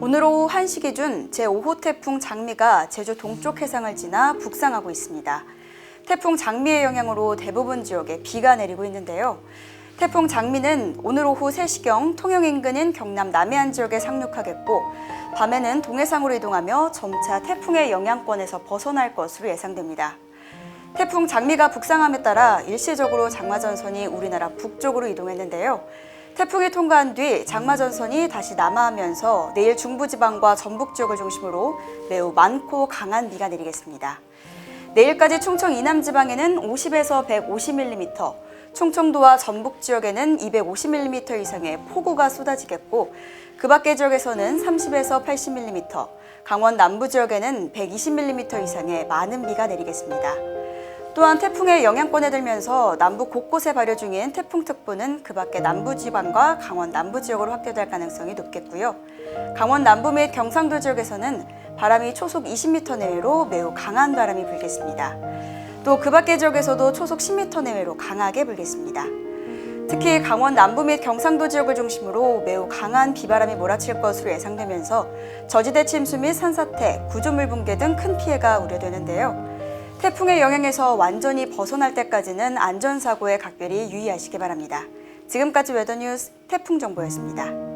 오늘 오후 1시 기준 제5호 태풍 장미가 제주 동쪽 해상을 지나 북상하고 있습니다. 태풍 장미의 영향으로 대부분 지역에 비가 내리고 있는데요. 태풍 장미는 오늘 오후 3시경 통영 인근인 경남 남해안 지역에 상륙하겠고 밤에는 동해상으로 이동하며 점차 태풍의 영향권에서 벗어날 것으로 예상됩니다. 태풍 장미가 북상함에 따라 일시적으로 장마전선이 우리나라 북쪽으로 이동했는데요. 태풍이 통과한 뒤 장마 전선이 다시 남하하면서 내일 중부지방과 전북 지역을 중심으로 매우 많고 강한 비가 내리겠습니다. 내일까지 충청 이남 지방에는 50에서 150mm, 충청도와 전북 지역에는 250mm 이상의 폭우가 쏟아지겠고 그 밖의 지역에서는 30에서 80mm, 강원 남부 지역에는 120mm 이상의 많은 비가 내리겠습니다. 또한 태풍의 영향권에 들면서 남부 곳곳에 발효 중인 태풍특보는 그 밖에 남부지방과 강원 남부 지역으로 확대될 가능성이 높겠고요. 강원 남부 및 경상도 지역에서는 바람이 초속 20m 내외로 매우 강한 바람이 불겠습니다. 또 그 밖의 지역에서도 초속 10m 내외로 강하게 불겠습니다. 특히 강원 남부 및 경상도 지역을 중심으로 매우 강한 비바람이 몰아칠 것으로 예상되면서 저지대 침수 및 산사태, 구조물 붕괴 등 큰 피해가 우려되는데요. 태풍의 영향에서 완전히 벗어날 때까지는 안전사고에 각별히 유의하시기 바랍니다. 지금까지 웨더뉴스 태풍 정보였습니다.